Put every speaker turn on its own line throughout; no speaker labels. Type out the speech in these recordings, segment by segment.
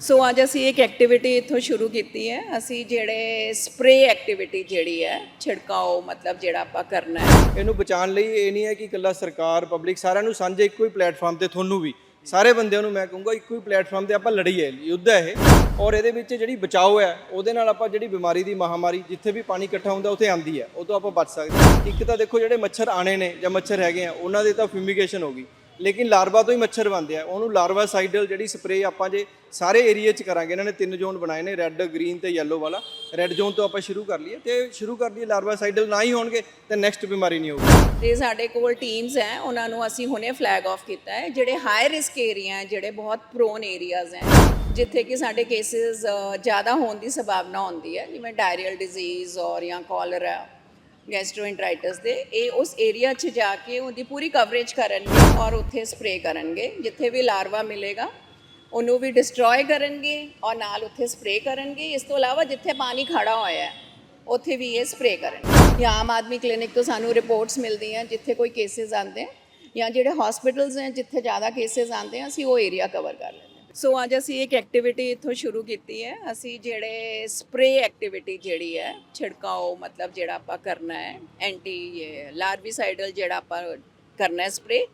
ਸੋ ਅੱਜ ਅਸੀਂ ਇੱਕ ਐਕਟੀਵਿਟੀ ਇੱਥੋਂ ਸ਼ੁਰੂ ਕੀਤੀ ਹੈ। ਅਸੀਂ ਜਿਹੜੇ ਸਪਰੇ ਐਕਟੀਵਿਟੀ ਜਿਹੜੀ ਹੈ, ਛਿੜਕਾਓ ਮਤਲਬ ਜਿਹੜਾ ਆਪਾਂ ਕਰਨਾ ਹੈ।
ਇਹਨੂੰ ਬਚਾਉਣ ਲਈ ਇਹ ਨਹੀਂ ਹੈ ਕਿ ਇਕੱਲਾ ਸਰਕਾਰ ਪਬਲਿਕ ਸਾਰਿਆਂ ਨੂੰ ਸਾਂਝੇ ਇੱਕੋ ਹੀ ਪਲੇਟਫਾਰਮ ਤੇ ਤੁਹਾਨੂੰ ਵੀ। ਸਾਰੇ ਬੰਦਿਆਂ ਨੂੰ ਮੈਂ ਕਹੂੰਗਾ ਇੱਕੋ ਹੀ ਪਲੇਟਫਾਰਮ ਤੇ ਆਪਾਂ ਲੜੀਏ, ਯੁੱਧ ਹੈ ਇਹ। ਔਰ ਇਹਦੇ ਵਿੱਚ ਜਿਹੜੀ ਬਚਾਓ ਹੈ, ਉਹਦੇ ਨਾਲ ਆਪਾਂ ਜਿਹੜੀ ਬਿਮਾਰੀ ਦੀ ਮਹਾਮਾਰੀ, ਜਿੱਥੇ ਵੀ ਪਾਣੀ ਇਕੱਠਾ ਹੁੰਦਾ, ਉੱਥੇ ਆਂਦੀ ਹੈ। ਉਹ ਤੋਂ ਆਪਾਂ ਬਚ ਸਕਦੇ ਹਾਂ। ਇੱਕ ਤਾਂ ਦੇਖੋ ਜਿਹੜੇ ਮੱਛਰ ਆਣੇ ਨੇ ਜਾਂ ਮੱਛਰ ਹੈਗੇ ਆ, ਉਹਨਾਂ ਦੇ ਤਾਂ ਫਿਊਮੀਗੇਸ਼ਨ ਹੋ ਗਈ। ਲੇਕਿਨ ਲਾਰਵਾ ਤੋਂ ਹੀ ਮੱਛਰ ਬਣਦੇ ਆ। ਉਹਨੂੰ ਲਾਰਵਾ ਸਾਈਡਲ ਜਿਹੜੀ ਸਪਰੇ ਆਪਾਂ ਜੇ ਸਾਰੇ ਏਰੀਆ 'ਚ ਕਰਾਂਗੇ, ਇਹਨਾਂ ਨੇ ਤਿੰਨ ਜ਼ੋਨ ਬਣਾਏ ਨੇ, ਰੈੱਡ, ਗ੍ਰੀਨ ਤੇ ਯੈਲੋ ਵਾਲਾ। ਰੈੱਡ ਜ਼ੋਨ ਤੋਂ ਆਪਾਂ ਸ਼ੁਰੂ ਕਰ ਲਈਏ ਤੇ ਸ਼ੁਰੂ ਕਰ ਲਈਏ ਲਾਰਵਾ ਸਾਈਡਲ, ਨਾ ਹੀ ਹੋਣਗੇ ਤੇ ਨੈਕਸਟ ਬਿਮਾਰੀ ਨਹੀਂ ਹੋਊਗੀ।
ਤੇ ਸਾਡੇ ਕੋਲ ਟੀਮਸ ਹੈ, ਉਹਨਾਂ ਨੂੰ ਅਸੀਂ ਹੁਣੇ ਫਲੈਗ ਆਫ ਕੀਤਾ ਹੈ, ਜਿਹੜੇ ਹਾਈ ਰਿਸਕ ਏਰੀਆ ਹੈ, ਜਿਹੜੇ ਬਹੁਤ ਪ੍ਰੋਨ ਏਰੀਆਜ਼ ਹੈ, ਜਿੱਥੇ ਕਿ ਸਾਡੇ ਕੇਸਿਸ ਜ਼ਿਆਦਾ ਹੋਣ ਦੀ ਸੰਭਾਵਨਾ ਹੁੰਦੀ ਹੈ, ਜਿਵੇਂ ਡਾਇਰੀਅਲ ਡਿਜ਼ੀਜ਼ ਔਰ ਜਾਂ ਕਾਲਰਾ ਗੈਸਟ੍ਰੋਇੰਟਰਾਈਟਿਸ ਦੇ, ਇਹ ਉਸ ਏਰੀਆ 'ਚ ਜਾ ਕੇ ਉਹਦੀ ਪੂਰੀ ਕਵਰੇਜ ਕਰਨਗੇ ਔਰ ਉੱਥੇ ਸਪਰੇ ਕਰਨਗੇ, ਜਿੱਥੇ ਵੀ ਲਾਰਵਾ ਮਿਲੇਗਾ, ਉਹਨੂੰ ਵੀ ਡਿਸਟਰੋਏ ਕਰਨਗੇ ਔਰ ਨਾਲ ਉੱਥੇ ਸਪਰੇ ਕਰਨਗੇ। ਇਸ ਤੋਂ ਇਲਾਵਾ ਜਿੱਥੇ ਪਾਣੀ ਖੜਾ ਹੋਇਆ ਹੈ, ਉੱਥੇ ਵੀ ਇਹ ਸਪਰੇ ਕਰਨਗੇ। ਜਾਂ ਆਮ ਆਦਮੀ ਕਲੀਨਿਕ ਤੋਂ ਸਾਨੂੰ ਰਿਪੋਰਟਸ ਮਿਲਦੀਆਂ ਜਿੱਥੇ ਕੋਈ ਕੇਸਿਸ ਆਉਂਦੇ ਜਾਂ ਜਿਹੜੇ ਹਸਪੀਟਲਸ ਹੈ ਜਿੱਥੇ ਜ਼ਿਆਦਾ ਕੇਸਿਸ ਆਉਂਦੇ ਆ, ਅਸੀਂ ਉਹ ਏਰੀਆ ਕਵਰ ਕਰ ਲੈਂਦੇ ਸੋ ਅੱਜ ਅਸੀਂ ਇੱਕ ਐਕਟੀਵਿਟੀ ਇੱਥੋਂ ਸ਼ੁਰੂ ਕੀਤੀ ਹੈ। ਅਸੀਂ ਜਿਹੜੇ ਸਪਰੇ ਐਕਟੀਵਿਟੀ ਜਿਹੜੀ ਹੈ, ਛਿੜਕਾਓ ਮਤਲਬ ਜਿਹੜਾ ਆਪਾਂ ਕਰਨਾ ਹੈ ਐਂਟੀ ਲਾਰਵੀਸਾਈਡਲ ਜਿਹੜਾ ਆਪਾਂ ਕਰਨਾ ਹੈ ਸਪਰੇ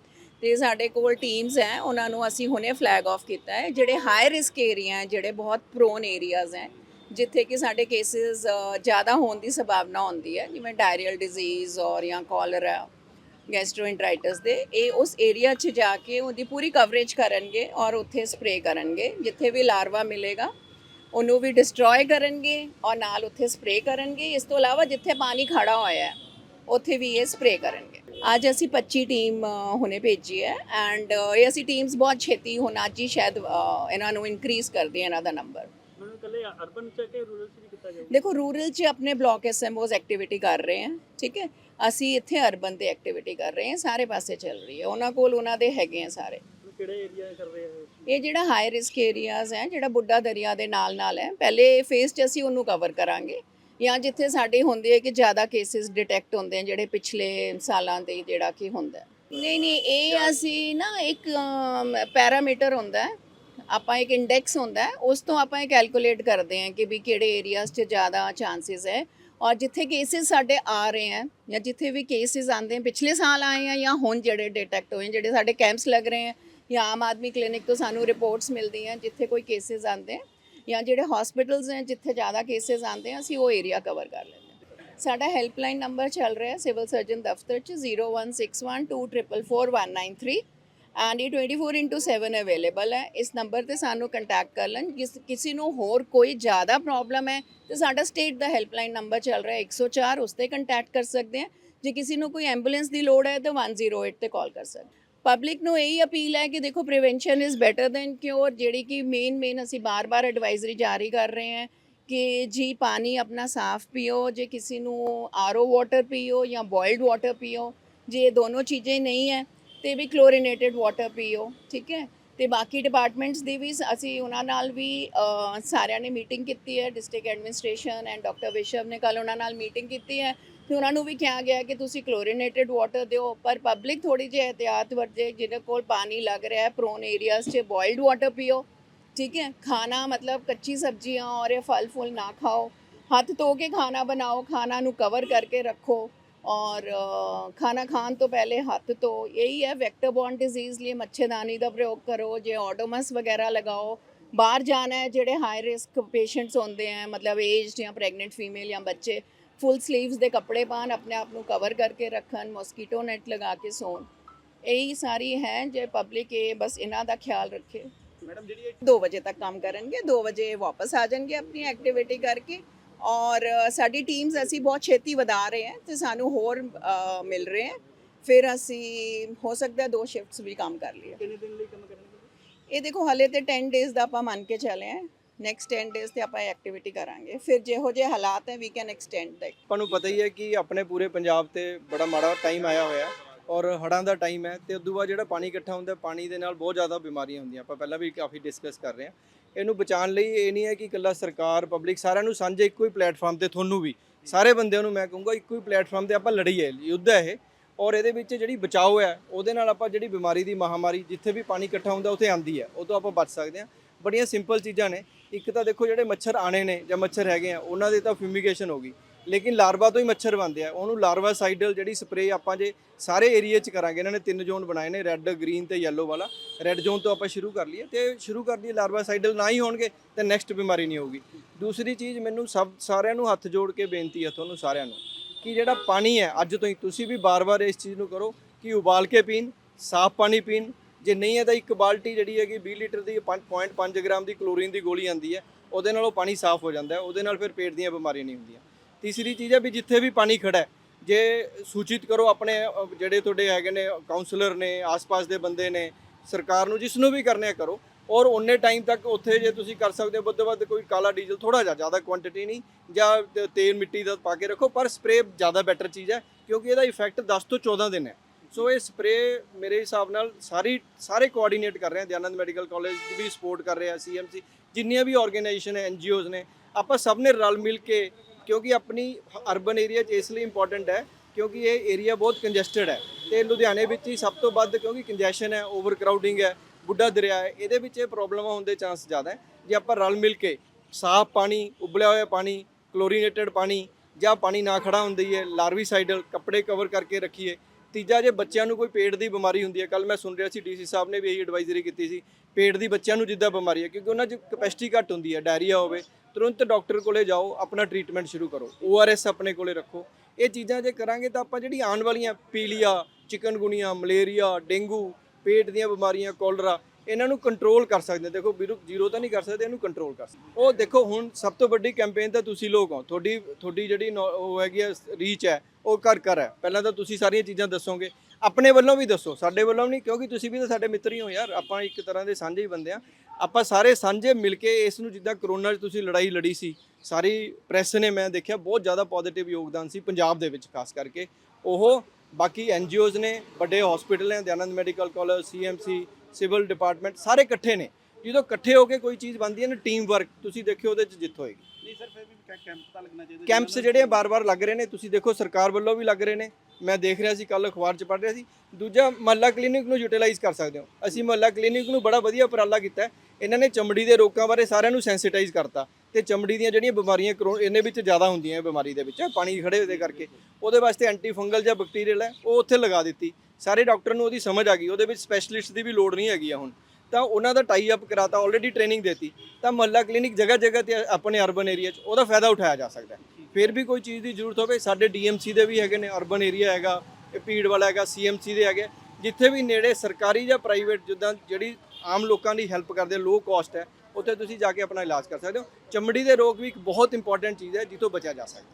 ਤੇ ਸਾਡੇ ਕੋਲ ਟੀਮਸ ਹੈ, ਉਹਨਾਂ ਨੂੰ ਅਸੀਂ ਹੁਣੇ ਫਲੈਗ ਆਫ ਕੀਤਾ ਹੈ। ਜਿਹੜੇ ਹਾਈ ਰਿਸਕ ਏਰੀਆ ਹੈ, ਜਿਹੜੇ ਬਹੁਤ ਪ੍ਰੋਨ ਏਰੀਆਜ਼ ਹੈ, ਜਿੱਥੇ ਕਿ ਸਾਡੇ ਕੇਸਿਸ ਜ਼ਿਆਦਾ ਹੋਣ ਦੀ ਸੰਭਾਵਨਾ ਹੁੰਦੀ ਹੈ, ਜਿਵੇਂ ਡਾਇਰੀਅਲ ਡਿਜ਼ੀਜ਼ ਔਰ ਜਾਂ ਕਾਲਰਾ ਗੈਸਟ੍ਰੋਇੰਟਰਾਈਟਿਸ ਦੇ, ਇਹ ਉਸ ਏਰੀਆ 'ਚ ਜਾ ਕੇ ਉਹਦੀ ਪੂਰੀ ਕਵਰੇਜ ਕਰਨਗੇ ਔਰ ਉੱਥੇ ਸਪਰੇਅ ਕਰਨਗੇ, ਜਿੱਥੇ ਵੀ ਲਾਰਵਾ ਮਿਲੇਗਾ, ਉਹਨੂੰ ਵੀ ਡਿਸਟਰੋਏ ਕਰਨਗੇ ਔਰ ਨਾਲ ਉੱਥੇ ਸਪਰੇਅ ਕਰਨਗੇ। ਇਸ ਤੋਂ ਇਲਾਵਾ ਜਿੱਥੇ ਪਾਣੀ ਖੜਾ ਹੋਇਆ ਹੈ, ਉੱਥੇ ਵੀ ਇਹ ਸਪਰੇਅ ਕਰਨਗੇ। ਅੱਜ ਅਸੀਂ 25 ਟੀਮ ਹੁਣੇ ਭੇਜੀ ਹੈ ਐਂਡ ਇਹ ਅਸੀਂ ਟੀਮਸ ਬਹੁਤ ਛੇਤੀ ਹੁਣ, ਅੱਜ ਹੀ ਸ਼ਾਇਦ ਇਹਨਾਂ ਨੂੰ ਇਨਕਰੀਜ਼ ਕਰਦੇ ਇਹਨਾਂ ਦਾ ਨੰਬਰ
ਕੱਲੇ ਅਰਬਨ ਚ ਕਿ ਰੂਰਲ ਚ ਵੀ ਕੀਤਾ ਜਾਊਗਾ
ਦੇਖੋ ਰੂਰਲ 'ਚ ਆਪਣੇ ਬਲਾਕ ਐਸਐਮਓਜ਼ ਐਕਟੀਵਿਟੀ ਕਰ ਰਹੇ ਹਨ ਠੀਕ ਹੈ? ਅਸੀਂ ਇੱਥੇ ਅਰਬਨ ਤੇ ਐਕਟੀਵਿਟੀ ਕਰ ਰਹੇ ਹਾਂ ਸਾਰੇ ਪਾਸੇ ਚੱਲ ਰਹੀ ਹੈ। ਉਹਨਾਂ ਕੋਲ ਉਹਨਾਂ ਦੇ ਹੈਗੇ ਆ ਸਾਰੇ।
ਕਿਹੜੇ ਏਰੀਆ ਕਰ ਰਹੇ ਹੋ
ਇਹ ਜਿਹੜਾ ਹਾਈ ਰਿਸਕ ਏਰੀਆਜ਼ ਹੈ ਜਿਹੜਾ ਬੁੱਢਾ ਦਰਿਆ ਦੇ ਨਾਲ ਨਾਲ ਹੈ ਪਹਿਲੇ ਫੇਸ 'ਚ ਅਸੀਂ ਉਹਨੂੰ ਕਵਰ ਕਰਾਂਗੇ। ਜਾਂ ਜਿੱਥੇ ਸਾਡੇ ਹੁੰਦੇ ਹੈ ਕਿ ਜ਼ਿਆਦਾ ਕੇਸਿਸ ਡਿਟੈਕਟ ਹੁੰਦੇ ਆ ਜਿਹੜੇ ਪਿਛਲੇ ਸਾਲਾਂ ਦੇ ਜਿਹੜਾ ਕਿ ਹੁੰਦਾ। ਨਹੀਂ ਨਹੀਂ ਇਹ ਅਸੀਂ ਨਾ ਇੱਕ ਪੈਰਾਮੀਟਰ ਹੁੰਦਾ ਹੈ ਆਪਾਂ ਇੱਕ ਇੰਡੈਕਸ ਹੁੰਦਾ ਹੈ, ਉਸ ਤੋਂ ਆਪਾਂ ਇਹ ਕੈਲਕੂਲੇਟ ਕਰਦੇ ਹਾਂ ਕਿ ਵੀ ਕਿਹੜੇ ਏਰੀਆਜ਼ 'ਚ ਜ਼ਿਆਦਾ ਚਾਂਸਸ ਹੈ ਔਰ ਜਿੱਥੇ ਕੇਸਿਸ ਸਾਡੇ ਆ ਰਹੇ ਹੈ ਜਾਂ ਜਿੱਥੇ ਵੀ ਕੇਸਿਸ ਆਉਂਦੇ ਪਿਛਲੇ ਸਾਲ ਆਏ ਆ ਜਾਂ ਹੁਣ ਜਿਹੜੇ ਡਿਟੈਕਟ ਹੋਏ ਜਿਹੜੇ ਸਾਡੇ ਕੈਂਪਸ ਲੱਗ ਰਹੇ ਹੈ ਜਾਂ ਆਮ ਆਦਮੀ ਕਲੀਨਿਕ ਤੋਂ ਸਾਨੂੰ ਰਿਪੋਰਟਸ ਮਿਲਦੀਆਂ ਜਿੱਥੇ ਕੋਈ ਕੇਸਿਸ ਆਉਂਦੇ ਜਾਂ ਜਿਹੜੇ ਹਸਪੀਟਲਸ ਹੈ, ਜਿੱਥੇ ਜ਼ਿਆਦਾ ਕੇਸਿਸ ਆਉਂਦੇ ਅਸੀਂ ਉਹ ਏਰੀਆ ਕਵਰ ਕਰ ਲੈਂਦੇ ਹਾਂ। ਸਾਡਾ ਹੈਲਪਲਾਈਨ ਨੰਬਰ ਚੱਲ ਰਿਹਾ ਸਿਵਲ ਸਰਜਨ ਦਫ਼ਤਰ ਚ 01612444193 ਐਂਡ ਇਹ 24/7 ਅਵੇਲੇਬਲ ਹੈ। ਇਸ ਨੰਬਰ ਤੇ ਸਾਨੂੰ ਕੰਟੈਕਟ ਕਰ ਲੈਣ। ਜਿਸ ਕਿਸੇ ਨੂੰ ਹੋਰ ਕੋਈ ਜ਼ਿਆਦਾ ਪ੍ਰੋਬਲਮ ਹੈ, ਤੇ ਸਾਡਾ ਸਟੇਟ ਦਾ ਹੈਲਪਲਾਈਨ ਨੰਬਰ ਚੱਲ ਰਿਹਾ ਹੈ 104 ਉਸ ਤੇ ਕੰਟੈਕਟ ਕਰ ਸਕਦੇ ਆ ਜੇ ਕਿਸੇ ਨੂੰ ਕੋਈ ਐਂਬੂਲੈਂਸ ਦੀ ਲੋੜ ਹੈ, ਤਾਂ 108 ਤੇ ਕਾਲ ਕਰ ਸਕਦੇ ਪਬਲਿਕ ਨੂੰ ਇਹੀ ਅਪੀਲ ਹੈ ਕਿ ਦੇਖੋ prevention is better than cure ਜਿਹੜੀ ਕਿ ਮੇਨ ਮੇਨ ਅਸੀਂ ਬਾਰ-ਬਾਰ ਐਡਵਾਈਜ਼ਰੀ ਜਾਰੀ ਕਰ ਰਹੇ ਹਾਂ ਕਿ ਜੀ ਪਾਣੀ ਆਪਣਾ ਸਾਫ਼ ਪੀਓ, ਜੇ ਕਿਸੇ ਨੂੰ ਆਰਓ ਵਾਟਰ ਪੀਓ ਜਾਂ ਬੋਇਲਡ ਵਾਟਰ ਪੀਓ, ਜੇ ਇਹ ਦੋਨੋਂ ਚੀਜ਼ਾਂ ਨਹੀਂ ਹੈ ਤੇ ਵੀ ਕਲੋਰੀਨੇਟਿਡ ਵਾਟਰ ਪੀਓ, ਠੀਕ ਹੈ? ਤੇ ਬਾਕੀ ਡਿਪਾਰਟਮੈਂਟਸ ਦੀ ਵੀ ਅਸੀਂ ਉਹਨਾਂ ਨਾਲ ਵੀ ਸਾਰਿਆਂ ਨੇ ਮੀਟਿੰਗ ਕੀਤੀ ਹੈ ਡਿਸਟ੍ਰਿਕਟ ਐਡਮਿਨਿਸਟ੍ਰੇਸ਼ਨ ਐਂਡ ਡਾਕਟਰ ਵਿਸ਼ਵ ਨੇ ਕੱਲ ਉਹਨਾਂ ਨਾਲ ਮੀਟਿੰਗ ਕੀਤੀ ਹੈ। ਤੇ ਉਹਨਾਂ ਨੂੰ ਵੀ ਕਿਹਾ ਗਿਆ ਕਿ ਤੁਸੀਂ ਕਲੋਰੀਨੇਟਿਡ ਵਾਟਰ ਦਿਓ, ਪਰ ਪਬਲਿਕ ਥੋੜੀ ਜਿਹੀ ਇhtiyat ਵਰਜੇ, ਜਿਹਦੇ ਕੋਲ ਪਾਣੀ ਲੱਗ ਰਿਹਾ ਹੈ ਪ੍ਰੋਨ ਏਰੀਆਜ਼ 'ਚ ਬੋਇਲਡ ਵਾਟਰ ਪੀਓ, ਠੀਕ ਹੈ? ਖਾਣਾ ਮਤਲਬ ਕੱਚੀ ਸਬਜ਼ੀਆਂ ਔਰ ਇਹ ਫਲ ਫੁੱਲ ਨਾ ਖਾਓ। ਹੱਥ ਧੋ ਕੇ ਖਾਣਾ ਬਣਾਓ, ਖਾਣਾ ਨੂੰ ਕਵਰ ਕਰਕੇ ਰੱਖੋ। ਔਰ ਖਾਣਾ ਖਾਣ ਤੋਂ ਪਹਿਲੇ ਹੱਥ ਧੋ। ਇਹੀ ਹੈ ਵੈਕਟਰ ਬੌਰਨ ਡਿਜ਼ੀਜ਼ ਲਈ ਮੱਛਰਦਾਨੀ ਦਾ ਪ੍ਰਯੋਗ ਕਰੋ ਜੇ ਆਟੋਮਸ ਵਗੈਰਾ ਲਗਾਓ। ਬਾਹਰ ਜਾਣਾ ਹੈ ਜਿਹੜੇ ਹਾਈ ਰਿਸਕ ਪੇਸ਼ੈਂਟਸ ਹੁੰਦੇ ਆ ਮਤਲਬ ਏਜਡ ਜਾਂ ਪ੍ਰੈਗਨੈਂਟ ਫੀਮੇਲ ਜਾਂ ਬੱਚੇ ਫੁੱਲ ਸਲੀਵਸ ਦੇ ਕੱਪੜੇ ਪਾਣ ਆਪਣੇ ਆਪ ਨੂੰ ਕਵਰ ਕਰਕੇ ਰੱਖਣ ਮੋਸਕੀਟੋ ਨੈਟ ਲਗਾ ਕੇ ਸੌਣ। ਇਹੀ ਸਾਰੀ ਹੈ ਜੇ ਪਬਲਿਕ ਇਹ ਬਸ ਇਹਨਾਂ ਦਾ ਖਿਆਲ ਰੱਖੇ।
ਮੈਡਮ ਜਿਹੜੀ ਇਹ
2 ਵਜੇ ਤੱਕ ਕੰਮ ਕਰਨਗੇ 2 ਵਜੇ ਵਾਪਸ ਆ ਜਾਣਗੇ ਆਪਣੀ ਐਕਟੀਵਿਟੀ ਕਰਕੇ। ਔਰ ਸਾਡੀ ਟੀਮਸ ਅਸੀਂ ਬਹੁਤ ਛੇਤੀ ਵਧਾ ਰਹੇ ਹਾਂ ਤੇ ਸਾਨੂੰ ਹੋਰ ਅ, ਮਿਲ ਰਹੇ ਹੈ। ਫਿਰ ਅਸੀਂ ਹੋ ਸਕਦਾ ਹੈ ਦੋ ਸ਼ਿਫਟਸ ਵੀ ਕੰਮ ਕਰ ਲਈਏ।
ਕਿੰਨੇ ਦਿਨ ਲਈ ਕੰਮ ਕਰਨਗੇ?
ਇਹ ਦੇਖੋ ਹਲੇ ਤੇ 10 ਡੇਜ਼ ਦਾ ਆਪਾਂ ਮੰਨ ਕੇ ਚੱਲੇ ਹਾਂ। ਨੈਕਸਟ 10 ਡੇਜ਼ ਤੇ ਆਪਾਂ ਐਕਟੀਵਿਟੀ ਕਰਾਂਗੇ। ਫਿਰ ਜਿਹੋ ਜਿਹੇ ਹਾਲਾਤ ਹੈ ਵੀ ਕੈਨ ਐਕਸਟੈਂਡ ਦਾ
ਆਪਾਂ ਨੂੰ ਪਤਾ ਹੀ ਹੈ ਕਿ ਆਪਣੇ ਪੂਰੇ ਪੰਜਾਬ ਤੇ ਬੜਾ ਮਾੜਾ ਟਾਈਮ ਆਇਆ ਹੋਇਆ ਹੈ ਔਰ ਹੜ੍ਹਾਂ ਦਾ ਟਾਈਮ ਹੈ ਤੇ ਉਦੋਂ ਬਾਅਦ ਜਿਹੜਾ ਪਾਣੀ ਇਕੱਠਾ ਹੁੰਦਾ ਪਾਣੀ ਦੇ ਨਾਲ ਬਹੁਤ ਜ਼ਿਆਦਾ ਬਿਮਾਰੀਆਂ ਹੁੰਦੀਆਂ। ਆਪਾਂ ਪਹਿਲਾਂ ਵੀ ਕਾਫੀ ਡਿਸਕਸ ਕਰ ਰਹੇ ਹਾਂ। ਇਹਨੂੰ ਬਚਾਉਣ ਲਈ ਇਹ ਨਹੀਂ ਹੈ ਕਿ ਇਕੱਲਾ ਸਰਕਾਰ ਪਬਲਿਕ ਸਾਰਿਆਂ ਨੂੰ ਸਾਂਝੇ ਇੱਕੋ ਹੀ ਪਲੇਟਫਾਰਮ ਤੇ ਤੁਹਾਨੂੰ ਵੀ। ਸਾਰੇ ਬੰਦਿਆਂ ਨੂੰ ਮੈਂ ਕਹੂੰਗਾ ਇੱਕੋ ਹੀ ਪਲੇਟਫਾਰਮ ਤੇ ਆਪਾਂ ਲੜੀਏ, ਯੁੱਧ ਹੈ ਇਹ। ਔਰ ਇਹਦੇ ਵਿੱਚ ਜਿਹੜੀ ਬਚਾਓ ਹੈ, ਉਹਦੇ ਨਾਲ ਆਪਾਂ ਜਿਹੜੀ ਬਿਮਾਰੀ ਦੀ ਮਹਾਮਾਰੀ, ਜਿੱਥੇ ਵੀ ਪਾਣੀ ਇਕੱਠਾ ਹੁੰਦਾ, ਉੱਥੇ ਆਂਦੀ ਹੈ। ਉਹ ਤੋਂ ਆਪਾਂ ਬਚ ਸਕਦੇ ਹਾਂ। ਬੜੀਆਂ ਸਿੰਪਲ ਚੀਜ਼ਾਂ ਨੇ। ਇੱਕ ਤਾਂ ਦੇਖੋ ਜਿਹੜੇ ਮੱਛਰ ਆਣੇ ਨੇ ਜਾਂ ਮੱਛਰ ਹੈਗੇ ਆ, ਉਹਨਾਂ ਦੇ ਤਾਂ ਫਿਊਮੀਗੇਸ਼ਨ ਹੋ ਗਈ ਲੇਕਿਨ ਲਾਰਵਾ ਤੋਂ ਹੀ ਮੱਛਰ ਬਣਦੇ ਆ। ਉਹਨੂੰ ਲਾਰਵਾ ਸਾਈਡਲ ਜਿਹੜੀ ਸਪਰੇ ਆਪਾਂ ਜੇ ਸਾਰੇ ਏਰੀਆ 'ਚ ਕਰਾਂਗੇ, ਇਹਨਾਂ ਨੇ ਤਿੰਨ ਜ਼ੋਨ ਬਣਾਏ ਨੇ, ਰੈੱਡ, ਗ੍ਰੀਨ ਤੇ ਯੈਲੋ ਵਾਲਾ। ਰੈੱਡ ਜ਼ੋਨ ਤੋਂ ਆਪਾਂ ਸ਼ੁਰੂ ਕਰ ਲਈਏ ਤੇ ਸ਼ੁਰੂ ਕਰ ਲਈਏ ਲਾਰਵਾ ਸਾਈਡਲ ਨਾ ਹੀ ਹੋਣਗੇ ਤੇ ਨੈਕਸਟ ਬਿਮਾਰੀ ਨਹੀਂ ਹੋਊਗੀ। ਦੂਸਰੀ ਚੀਜ਼ ਮੈਨੂੰ ਸਭ ਸਾਰਿਆਂ ਨੂੰ ਹੱਥ ਜੋੜ ਕੇ ਬੇਨਤੀ ਹੈ ਤੁਹਾਨੂੰ ਸਾਰਿਆਂ ਨੂੰ ਕਿ ਜਿਹੜਾ ਪਾਣੀ ਹੈ, ਅੱਜ ਤੋਂ ਹੀ ਤੁਸੀਂ ਵੀ ਬਾਰ-ਬਾਰ ਇਸ ਚੀਜ਼ ਨੂੰ ਕਰੋ ਕਿ ਉਬਾਲ ਕੇ ਪੀਣ, ਸਾਫ਼ ਪਾਣੀ ਪੀਣ। ਜੇ ਨਹੀਂ ਹੈ ਤਾਂ ਇੱਕ ਬਾਲਟੀ ਜਿਹੜੀ ਹੈਗੀ 20 ਲੀਟਰ ਦੀ 5.5 ਗ੍ਰਾਮ ਦੀ ਕਲੋਰੀਨ ਦੀ ਗੋਲੀ ਆਂਦੀ ਹੈ, ਉਹਦੇ ਨਾਲ ਉਹ ਪਾਣੀ ਸਾਫ਼ ਹੋ ਜਾਂਦਾ ਹੈ, ਉਹਦੇ ਨਾਲ ਫਿਰ ਪੇਟ ਦੀਆਂ ਬਿਮਾਰੀਆਂ ਨਹੀਂ ਹੁੰਦੀਆਂ। ਤੀਸਰੀ ਚੀਜ਼ ਹੈ ਵੀ ਜਿੱਥੇ ਵੀ ਪਾਣੀ ਖੜਾ ਹੈ ਜੇ ਸੂਚਿਤ ਕਰੋ ਆਪਣੇ ਅ, ਜਿਹੜੇ ਤੁਹਾਡੇ ਹੈਗੇ ਨੇ ਕਾਉਂਸਲਰ ਨੇ ਆਸ-ਪਾਸ ਦੇ ਬੰਦੇ ਨੇ ਸਰਕਾਰ ਨੂੰ ਜਿਸ ਨੂੰ ਵੀ ਕਰਨੇ ਆ ਕਰੋ। ਔਰ ਉਹਨੇ ਟਾਈਮ ਤੱਕ ਉੱਥੇ ਜੇ ਤੁਸੀਂ ਕਰ ਸਕਦੇ ਹੋ ਵੱਧ ਤੋਂ ਵੱਧ ਕੋਈ ਕਾਲਾ ਡੀਜ਼ਲ ਥੋੜਾ ਜਿਹਾ ਜ਼ਿਆਦਾ ਕੁਆਂਟੀਟੀ ਨਹੀਂ ਜਾਂ ਤੇ- ਤੇਲ ਮਿੱਟੀ ਦਾ ਪਾ ਕੇ ਰੱਖੋ ਪਰ ਸਪਰੇ ਜ਼ਿਆਦਾ ਬੈਟਰ ਚੀਜ਼ ਹੈ ਕਿਉਂਕਿ ਇਹਦਾ ਇਫੈਕਟ 10 ਤੋਂ 14 ਦਿਨ ਹੈ। ਸੋ ਇਹ ਸਪਰੇ ਮੇਰੇ ਹਿਸਾਬ ਨਾਲ ਸਾਰੀ ਸਾਰੇ ਕੋਆਰਡੀਨੇਟ ਕਰ ਰਹੇ ਆ ਦਿਆਨੰਦ ਮੈਡੀਕਲ ਕਾਲਜ ਵੀ ਸਪੋਰਟ ਕਰ ਰਿਹਾ ਸੀਐਮਸੀ ਜਿੰਨੀਆਂ ਵੀ ਆਰਗੇਨਾਈਜੇਸ਼ਨ ਹੈ ਐਨਜੀਓਜ਼ ਨੇ ਆਪਾਂ ਸਭ ਨੇ ਰਲ ਮਿਲ ਕੇ ਕਿਉਂਕਿ ਆਪਣੀ ਅਰਬਨ ਏਰੀਆ 'ਚ ਇਸ ਲਈ ਇੰਪੋਰਟੈਂਟ ਹੈ, ਕਿਉਂਕਿ ਇਹ ਏਰੀਆ ਬਹੁਤ ਕੰਜੈਸਟਡ ਹੈ। ਤੇ ਲੁਧਿਆਣੇ ਵਿੱਚ ਹੀ ਸਭ ਤੋਂ ਵੱਧ ਕਿਉਂਕਿ ਕੰਜੈਸ਼ਨ ਹੈ ਓਵਰ ਕਰਾਊਡਿੰਗ ਹੈ ਬੁੱਢਾ ਦਰਿਆ ਹੈ, ਇਹਦੇ ਵਿੱਚ ਇਹ ਪ੍ਰੋਬਲਮਾਂ ਹੋਣ ਦੇ ਚਾਂਸ ਜ਼ਿਆਦਾ ਹੈ। ਜੇ ਆਪਾਂ ਰਲ ਮਿਲ ਕੇ ਸਾਫ਼ ਪਾਣੀ, ਉਬਲਿਆ ਹੋਇਆ ਪਾਣੀ ਕਲੋਰੀਨੇਟਡ ਪਾਣੀ ਜਾਂ ਪਾਣੀ ਨਾ ਖੜਾ ਹੁੰਦੀ ਹੈ ਲਾਰਵੀਸਾਈਡਲ ਕੱਪੜੇ ਕਵਰ ਕਰਕੇ ਰੱਖੀਏ, ਤੀਜਾ ਜੇ ਬੱਚਿਆਂ ਨੂੰ ਕੋਈ ਪੇਟ ਦੀ ਬਿਮਾਰੀ ਹੁੰਦੀ ਹੈ ਕੱਲ ਮੈਂ ਸੁਣ ਰਿਹਾ ਸੀ ਡੀਸੀ ਸਾਹਿਬ ਨੇ ਵੀ ਇਹੀ ਐਡਵਾਈਜ਼ਰੀ ਕੀਤੀ ਸੀ, ਪੇਟ ਦੀ ਬੱਚਿਆਂ ਨੂੰ ਜਿੱਦਾਂ ਬਿਮਾਰੀ ਹੈ, ਕਿਉਂਕਿ ਉਹਨਾਂ 'ਚ ਕਪੈਸਿਟੀ ਘੱਟ ਹੁੰਦੀ ਹੈ ਡਾਇਰੀਆ ਹੋਵੇ ਤੁਰੰਤ ਡਾਕਟਰ ਕੋਲੇ ਜਾਓ, ਆਪਣਾ ਟ੍ਰੀਟਮੈਂਟ ਸ਼ੁਰੂ ਕਰੋ। ਓਆਰਐਸ ਆਪਣੇ ਕੋਲੇ ਰੱਖੋ। ਇਹ ਚੀਜ਼ਾਂ ਜੇ ਕਰਾਂਗੇ ਤਾਂ ਆਪਾਂ ਜਿਹੜੀ ਆਉਣ ਵਾਲੀਆਂ ਪੀਲੀਆ, ਚਿਕਨਗੁਨੀਆ, ਮਲੇਰੀਆ, ਡੇਂਗੂ, ਪੇਟ ਦੀਆਂ ਬਿਮਾਰੀਆਂ ਕੋਲਰਾ ਇਹਨਾਂ ਨੂੰ ਕੰਟਰੋਲ ਕਰ ਸਕਦੇ ਦੇਖੋ, ਵੀਰੋ ਜ਼ੀਰੋ ਤਾਂ ਨਹੀਂ ਕਰ ਸਕਦੇ, ਇਹਨੂੰ ਕੰਟਰੋਲ ਕਰ ਸਕਦੇ ਉਹ ਦੇਖੋ, ਹੁਣ ਸਭ ਤੋਂ ਵੱਡੀ ਕੈਂਪੇਨ ਤਾਂ ਤੁਸੀਂ ਲੋਕ ਹੋ। ਤੁਹਾਡੀ ਤੁਹਾਡੀ ਜਿਹੜੀ ਨੌ- ਉਹ ਹੈਗੀ ਆ ਰੀਚ ਹੈ, ਉਹ ਘਰ ਘਰ ਹੈ। ਪਹਿਲਾਂ ਤਾਂ ਤੁਸੀਂ ਸਾਰੀਆਂ ਚੀਜ਼ਾਂ ਦੱਸੋਗੇ। ਆਪਣੇ ਵੱਲੋਂ ਵੀ ਦੱਸੋ, ਸਾਡੇ ਵੱਲੋਂ ਨਹੀਂ, ਕਿਉਂਕਿ ਤੁਸੀਂ ਵੀ ਤਾਂ ਸਾਡੇ ਮਿੱਤਰ ਹੀ ਹੋ ਯਾਰ। ਆਪਾਂ ਇੱਕ ਤਰ੍ਹਾਂ ਦੇ ਸਾਂਝੇ ਹੀ ਬੰਦੇ ਆ ਆਪਾਂ ਸਾਰੇ ਸਾਂਝੇ ਮਿਲ ਕੇ ਇਸ ਨੂੰ ਜਿੱਦਾਂ ਕਰੋਨਾ 'ਚ ਤੁਸੀਂ ਲੜਾਈ ਲੜੀ ਸੀ, ਸਾਰੀ ਪ੍ਰੈਸ ਨੇ ਮੈਂ ਦੇਖਿਆ ਬਹੁਤ ਜ਼ਿਆਦਾ ਪੋਜ਼ਿਟਿਵ ਯੋਗਦਾਨ ਸੀ ਪੰਜਾਬ ਦੇ ਵਿੱਚ, ਖਾਸ ਕਰਕੇ। ਉਹ ਬਾਕੀ ਐਨਜੀਓਜ਼ ਨੇ, ਵੱਡੇ ਹਸਪੀਟਲ ਨੇ, Dayanand medical college CMC civil department ਸਾਰੇ ਇਕੱਠੇ ਨੇ। ਜਦੋਂ ਇਕੱਠੇ ਹੋ ਕੇ ਕੋਈ ਚੀਜ਼ ਬਣਦੀ ਹੈ ਨਾ ਟੀਮ ਵਰਕ ਤੁਸੀਂ ਦੇਖਿਓ ਉਹਦੇ 'ਚ ਜਿੱਤ ਹੋਏਗੀ।
ਨਹੀਂ ਸਰ ਫਿਰ ਵੀ ਕੈਂਪ ਤਾਂ ਲੱਗਣਾ ਚਾਹੀਦਾ
ਕੈਂਪਸ ਜਿਹੜੇ ਬਾਰ-ਬਾਰ ਲੱਗ ਰਹੇ ਨੇ ਤੁਸੀਂ ਦੇਖੋ ਸਰਕਾਰ ਵੱਲੋਂ ਵੀ ਲੱਗ ਰਹੇ ਨੇ। ਮੈਂ ਦੇਖ ਰਿਹਾ ਸੀ ਕੱਲ ਅਖਬਾਰ 'ਚ ਪੜ੍ਹ ਰਿਹਾ ਸੀ। ਦੂਜਾ ਮਹੱਲਾ ਕਲੀਨਿਕ ਨੂੰ ਯੂਟਿਲਾਈਜ਼ ਕਰ ਸਕਦੇ ਹੋ। ਅਸੀਂ ਮਹੱਲਾ ਕਲੀਨਿਕ ਨੂੰ ਬੜਾ ਵਧੀਆ ਉਪਰਾਲਾ ਕੀਤਾ। ਇਹਨਾਂ ਨੇ ਚਮੜੀ ਦੇ ਰੋਗਾਂ ਬਾਰੇ ਸਾਰਿਆਂ ਨੂੰ ਸੈਂਸਿਟਾਈਜ਼ ਕਰਤਾ। ਤੇ ਚਮੜੀ ਦੀਆਂ ਜਿਹੜੀਆਂ ਬਿਮਾਰੀਆਂ ਕਰੋ ਇਹਨੇ ਵਿੱਚ ਜ਼ਿਆਦਾ ਹੁੰਦੀਆਂ ਇਹ ਬਿਮਾਰੀ ਦੇ ਵਿੱਚ ਪਾਣੀ ਖੜੇ ਉਹਦੇ ਕਰਕੇ। ਉਹਦੇ ਵਾਸਤੇ ਐਂਟੀ ਫੰਗਲ ਜਾਂ ਬੈਕਟੀਰੀਅਲ ਹੈ ਉਹ ਉੱਥੇ ਲਗਾ ਦਿੱਤੀ। ਸਾਰੇ ਡਾਕਟਰ ਨੂੰ ਉਹਦੀ ਸਮਝ ਆ ਗਈ। ਉਹਦੇ ਵਿੱਚ ਸਪੈਸ਼ਲਿਸਟ ਦੀ ਵੀ ਲੋੜ ਨਹੀਂ ਹੈਗੀ ਆ ਹੁਣ। ਤਾਂ ਉਹਨਾਂ ਦਾ ਟਾਈ ਅਪ ਕਰਾਤਾ ਆਲਰੇਡੀ ਟ੍ਰੇਨਿੰਗ ਦੇਤੀ। ਤਾਂ ਮਹੱਲਾ ਕਲੀਨਿਕ ਜਗ੍ਹਾ ਜਗ੍ਹਾ ਤੇ ਆਪਣੇ ਅਰਬਨ ਏਰੀਆ 'ਚ ਉਹਦਾ ਫਾਇਦਾ ਉਠਾਇਆ ਜਾ ਸਕਦਾ ਫਿਰ ਵੀ ਕੋਈ ਚੀਜ਼ ਦੀ ਜ਼ਰੂਰਤ ਹੋਵੇ, ਸਾਡੇ ਡੀਐਮਸੀ ਦੇ ਵੀ ਹੈਗੇ ਨੇ ਅਰਬਨ ਏਰੀਆ ਹੈਗਾ, ਇਹ ਪੀੜ ਵਾਲਾ ਹੈਗਾ ਸੀਐਮਸੀ ਦੇ ਹੈਗੇ, ਜਿੱਥੇ ਵੀ ਨੇੜੇ ਸਰਕਾਰੀ ਜਾਂ ਪ੍ਰਾਈਵੇਟ ਜਿੱਦਾਂ ਜਿਹੜੀ ਆਮ ਲੋਕਾਂ ਦੀ ਹੈਲਪ ਕਰਦੇ ਲੋ ਕਾਸਟ ਹੈ, ਉੱਥੇ ਤੁਸੀਂ ਜਾ ਕੇ ਆਪਣਾ ਇਲਾਜ ਕਰ ਸਕਦੇ ਹੋ। ਚਮੜੀ ਦੇ ਰੋਗ ਵੀ ਇੱਕ ਬਹੁਤ ਇੰਪੋਰਟੈਂਟ ਚੀਜ਼ ਹੈ, ਜਿੱਥੋਂ ਬਚਿਆ ਜਾ ਸਕਦਾ।